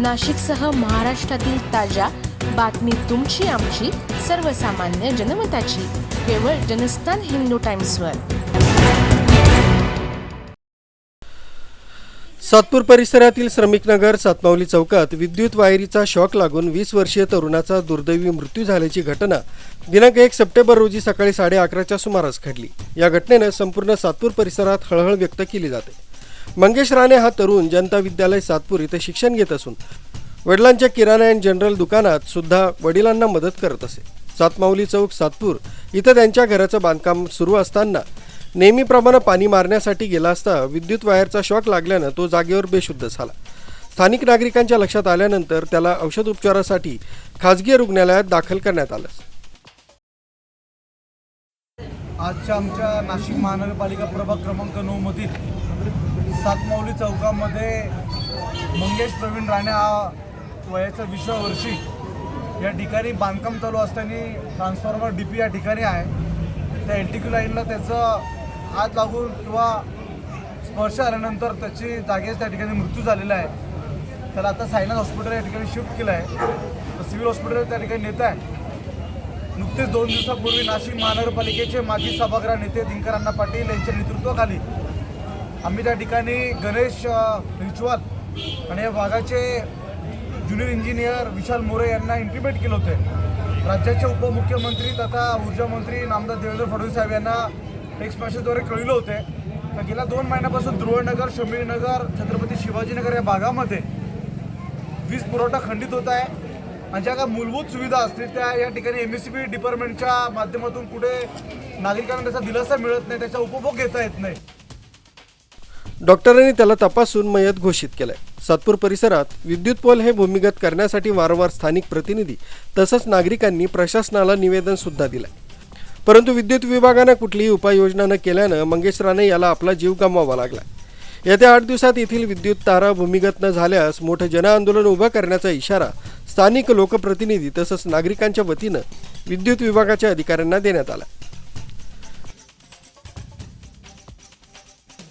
नाशिकसह महाराष्ट्रातील ताज्या बातमी तुमची आमची सर्वसामान्य जनमताची. केवळ जनस्थान हिंदू टाइम्सवर. सातपूर परिसरातील श्रमिक नगर सातमावली चौकात विद्युत वायरीचा शॉक लागून वीस वर्षीय तरुणाचा दुर्दैवी मृत्यू झाल्याची घटना दिनांक एक सप्टेंबर रोजी सकाळी साडे अकराच्या सुमारास घडली. या घटनेनं संपूर्ण सातपूर परिसरात हळहळ व्यक्त केली जाते. मंगेश राणे हा तरुण जनता विद्यालय सातपूर इथे शिक्षण घेत असून वडिलांच्या किराणा अँड जनरल दुकानात सुद्धा वडिलांना मदत करत असे. सातमाऊली चौक सातपूर इथं त्यांच्या घराचं बांधकाम सुरू असताना नेहमीप्रमाणे पाणी मारण्यासाठी गेला असता विद्युत वायरचा शॉक लागल्यानं तो जागेवर बेशुद्ध झाला. स्थानिक नागरिकांच्या लक्षात आल्यानंतर त्याला औषध उपचारासाठी खाजगी रुग्णालयात दाखल करण्यात आलं. आजच्या आमच्या नाशिक महानगरपालिका प्रभाग क्रमांक नऊमधील सातमाऊली चौकामध्ये मंगेश प्रवीण राणे हा वयाच्या विसव्या वर्षी या ठिकाणी बांधकाम चालू असताना ट्रान्सफॉर्मर डी पी या ठिकाणी आहे. त्या एल टी क्यू लाईनला त्याचं हात लागून किंवा स्पर्श आल्यानंतर त्याची जागेच त्या ठिकाणी मृत्यू झालेला आहे. त्याला आता सायनाथ हॉस्पिटल या ठिकाणी शिफ्ट केलं आहे. तर सिव्हिल हॉस्पिटल त्या ठिकाणी नेत आहे. नुकतेच दोन दिवसापूर्वी नाशिक महानगरपालिकेचे माजी सभागृह नेते दिनकरांना पाटील यांच्या नेतृत्वाखाली आम्ही त्या ठिकाणी गणेश रिच्युअल आणि या भागाचे ज्युनियर इंजिनियर विशाल मोरे यांना इंटिमेट केलं होते. राज्याचे उपमुख्यमंत्री तथा ऊर्जा मंत्री नामदार देवेंद्र फडणवीस साहेब यांना टेक्स्ट मेसेजद्वारे कळविलं होते. तर गेल्या दोन महिन्यापासून ध्रुवनगर शमीरनगर छत्रपती शिवाजीनगर या भागामध्ये वीज पुरवठा खंडित होत आहे. आणि ज्या काय मूलभूत सुविधा असतील त्या या ठिकाणी एम एस सी बी डिपार्टमेंटच्या माध्यमातून कुठे नागरिकांना त्याचा दिलासा मिळत नाही त्याचा उपभोग घेता येत नाही. डॉक्टरांनी त्याला तपासून मयत घोषित केलंय. सातपूर परिसरात विद्युत पोल हे भूमिगत करण्यासाठी वारंवार स्थानिक प्रतिनिधी तसंच नागरिकांनी प्रशासनाला निवेदन सुद्धा दिलंय. परंतु विद्युत विभागानं कुठलीही उपाययोजना न केल्यानं मंगेश राणे याला आपला जीव गमवावा लागला येत्या आठ दिवसात येथील विद्युत तारा भूमिगत न झाल्यास मोठं जनआंदोलन उभं करण्याचा इशारा स्थानिक लोकप्रतिनिधी तसंच नागरिकांच्या वतीनं विद्युत विभागाच्या अधिकाऱ्यांना देण्यात आला.